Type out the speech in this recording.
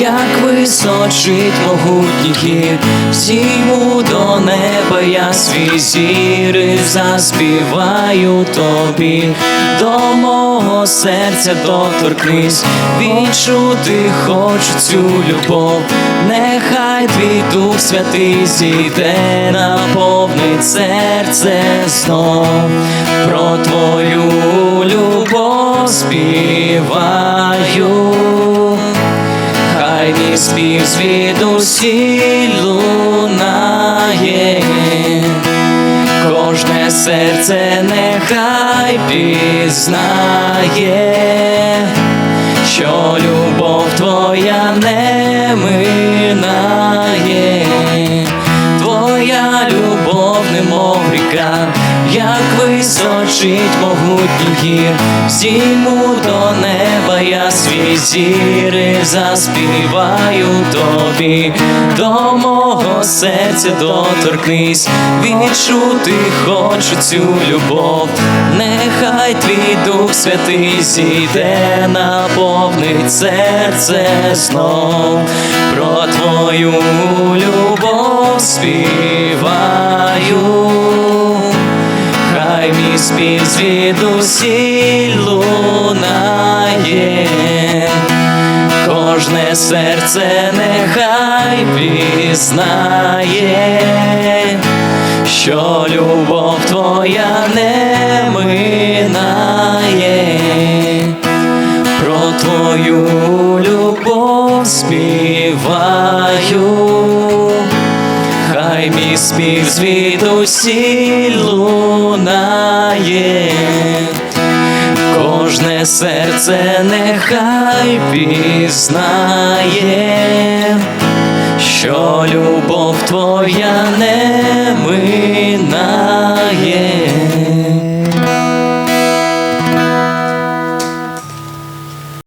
як височить могутній гір, Зійму до неба я свій зіри заспіваю тобі, до мого серця доторкнись, відчути хочу цю любов, нехай твій дух святий зійде, наповнить серце знов. Про твою любов співаю. Мій спів звідусіль лунає, кожне серце нехай пізнає, що любов твоя не минає, як височить могутній гір, Зійму до неба я свій зіри заспіваю тобі, до мого серця доторкнись, відчути хочу цю любов, нехай твій дух святий зійде, наповнить серце знов, про твою любов співаю. Спів звідусіль лунає, кожне серце нехай пізнає, що любов твоя не минає, про твою любов співаю. Хай мій спів звідусіль лунає, кожне серце нехай пізнає, що любов твоя не минає.